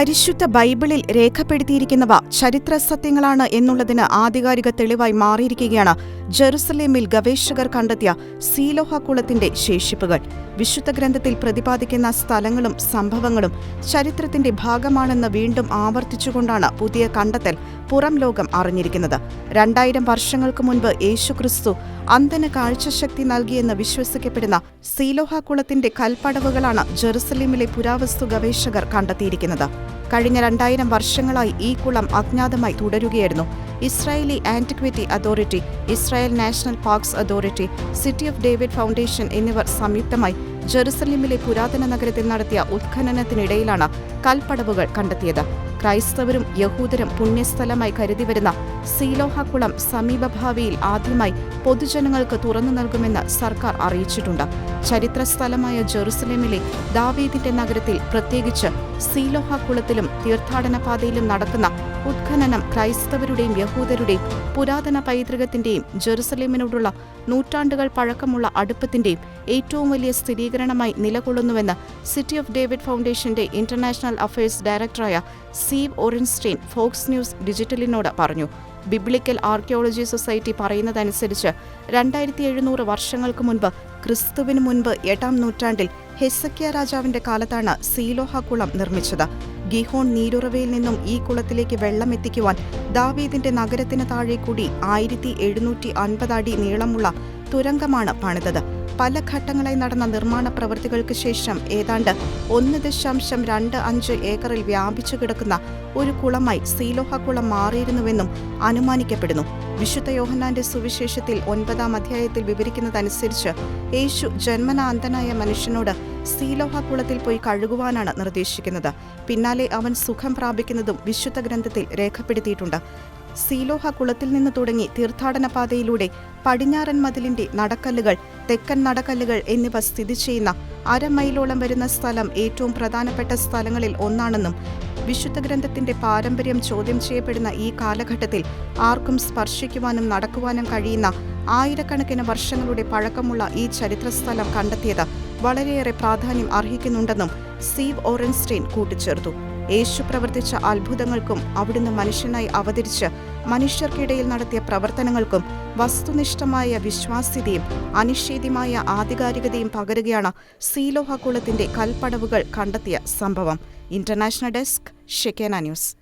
പരിശുദ്ധ ബൈബിളിൽ രേഖപ്പെടുത്തിയിരിക്കുന്നവ ചരിത്ര സത്യങ്ങളാണ് എന്നുള്ളതിന് ആധികാരിക തെളിവായി മാറിയിരിക്കുകയാണ് ജെറുസലേമിൽ ഗവേഷകർ കണ്ടെത്തിയ സീലോഹ കുളത്തിന്റെ ശേഷിപ്പുകൾ. വിശുദ്ധ ഗ്രന്ഥത്തിൽ പ്രതിപാദിക്കുന്ന സ്ഥലങ്ങളും സംഭവങ്ങളും ചരിത്രത്തിന്റെ ഭാഗമാണെന്ന് വീണ്ടും ആവർത്തിച്ചുകൊണ്ടാണ് പുതിയ കണ്ടെത്തൽ പുറം ലോകം അറിഞ്ഞിരിക്കുന്നത്. രണ്ടായിരം വർഷങ്ങൾക്ക് മുൻപ് യേശുക്രിസ്തു അന്തന കാഴ്ചശക്തി നൽകിയെന്ന് വിശ്വസിക്കപ്പെടുന്ന സീലോഹ കുളത്തിന്റെ കൽപ്പടവുകളാണ് ജെറുസലേമിലെ പുരാവസ്തു ഗവേഷകർ കണ്ടെത്തിയിരിക്കുന്നത്. കഴിഞ്ഞ രണ്ടായിരം വർഷങ്ങളായി ഈ കുളം അജ്ഞാതമായി തുടരുകയായിരുന്നു. Israeli Antiquity Authority Israel National Parks Authority City of David Foundation എന്നിവർ സംയുക്തമായി ജെറുസലേമിലെ പുരാതന നഗരത്തിൽ നടത്തിയ ഉത്ഖനനത്തിനിടയിലാണ് കൽപ്പടവുകൾ കണ്ടെത്തിയത്. ക്രൈസ്തവരും യഹൂദരും പുണ്യസ്ഥലമായി കരുതിവരുന്ന വരുന്ന സീലോഹക്കുളം സമീപഭാവിയിൽ ആദ്യമായി പൊതുജനങ്ങൾക്ക് തുറന്നു നൽകുമെന്ന് സർക്കാർ അറിയിച്ചിട്ടുണ്ട്. ചരിത്ര സ്ഥലമായ ജെറുസലേമിലെ ദാവീദിന്റെ നഗരത്തിൽ പ്രത്യേകിച്ച് സീലോഹക്കുളത്തിലും തീർത്ഥാടന പാതയിലും നടക്കുന്ന ഉത്ഖനനം ക്രൈസ്തവരുടെയും യഹൂദരുടെയും പുരാതന പൈതൃകത്തിന്റെയും ജെറുസലേമിനോടുള്ള നൂറ്റാണ്ടുകൾ പഴക്കമുള്ള അടുപ്പത്തിന്റെയും ഏറ്റവും വലിയ സ്ഥിരീകരണമായി നിലകൊള്ളുന്നുവെന്ന് സിറ്റി ഓഫ് ഡേവിഡ് ഫൗണ്ടേഷന്റെ ഇന്റർനാഷണൽ അഫയേഴ്സ് ഡയറക്ടറായ സീവ് ഓറിൻസ്റ്റീൻ ഫോക്സ് ന്യൂസ് ഡിജിറ്റലിനോട് പറഞ്ഞു. ബിബ്ലിക്കൽ ആർക്കിയോളജി സൊസൈറ്റി പറയുന്നതനുസരിച്ച് രണ്ടായിരത്തി എഴുന്നൂറ് വർഷങ്ങൾക്ക് മുൻപ് ക്രിസ്തുവിന് മുൻപ് എട്ടാം നൂറ്റാണ്ടിൽ ഹെസക്കിയ രാജാവിന്റെ കാലത്താണ് സീലോഹ കുളം നിർമ്മിച്ചത്. ഗിഹോൺ നീരുറവയിൽ നിന്നും ഈ കുളത്തിലേക്ക് വെള്ളം എത്തിക്കുവാൻ ദാവീദിന്റെ നഗരത്തിന് താഴെ കൂടി ആയിരത്തി എഴുന്നൂറ്റി അൻപത് അടി നീളമുള്ള തുരങ്കമാണ് പണിതത്. പല ഘട്ടങ്ങളായി നടന്ന നിർമ്മാണ പ്രവൃത്തികൾക്ക് ശേഷം ഏതാണ്ട് ഒന്ന് ദശാംശം രണ്ട് അഞ്ച് ഏക്കറിൽ വ്യാപിച്ചു കിടക്കുന്ന ഒരു കുളമായി സീലോഹ കുളം മാറിയിരുന്നുവെന്നും അനുമാനിക്കപ്പെടുന്നു. വിശുദ്ധ യോഹന്നാന്റെ സുവിശേഷത്തിൽ ഒൻപതാം അധ്യായത്തിൽ വിവരിക്കുന്നതനുസരിച്ച് യേശു ജന്മന അന്ധനായ മനുഷ്യനോട് സീലോഹ കുളത്തിൽ പോയി കഴുകുവാനാണ് നിർദ്ദേശിക്കുന്നത്. പിന്നാലെ അവൻ സുഖം പ്രാപിക്കുന്നതും വിശുദ്ധ ഗ്രന്ഥത്തിൽ രേഖപ്പെടുത്തിയിട്ടുണ്ട്. സീലോഹ കുളത്തിൽ നിന്ന് തുടങ്ങി തീർത്ഥാടന പാതയിലൂടെ പടിഞ്ഞാറൻ മതിലിന്റെ നടക്കല്ലുകൾ തെക്കൻ നടക്കല്ലുകൾ എന്നിവ സ്ഥിതി ചെയ്യുന്ന അരമൈലോളം വരുന്ന സ്ഥലം ഏറ്റവും പ്രധാനപ്പെട്ട സ്ഥലങ്ങളിൽ ഒന്നാണെന്നും വിശുദ്ധ ഗ്രന്ഥത്തിന്റെ പാരമ്പര്യം ചോദ്യം ചെയ്യപ്പെടുന്ന ഈ കാലഘട്ടത്തിൽ ആർക്കും സ്പർശിക്കുവാനും നടക്കുവാനും കഴിയുന്ന ആയിരക്കണക്കിന് വർഷങ്ങളുടെ പഴക്കമുള്ള ഈ ചരിത്രസ്ഥലം കണ്ടെത്തിയത് വളരെയേറെ പ്രാധാന്യം അർഹിക്കുന്നുണ്ടെന്നും സീവ് ഓറൻസ്റ്റൈൻ കൂട്ടിച്ചേർത്തു. യേശു പ്രവർത്തിച്ച അത്ഭുതങ്ങൾക്കും അവിടുന്ന് മനുഷ്യനായി അവതരിച്ച് മനുഷ്യർക്കിടയിൽ നടത്തിയ പ്രവർത്തനങ്ങൾക്കും വസ്തുനിഷ്ഠമായ വിശ്വാസ്യതയും അനിഷേധ്യമായ ആധികാരികതയും പകരുകയാണ് സീലോഹ കുളത്തിന്റെ കൽപ്പടവുകൾ കണ്ടെത്തിയ സംഭവം. ഇന്റർനാഷണൽ ഡെസ്ക് ഷെക്കേന ന്യൂസ്.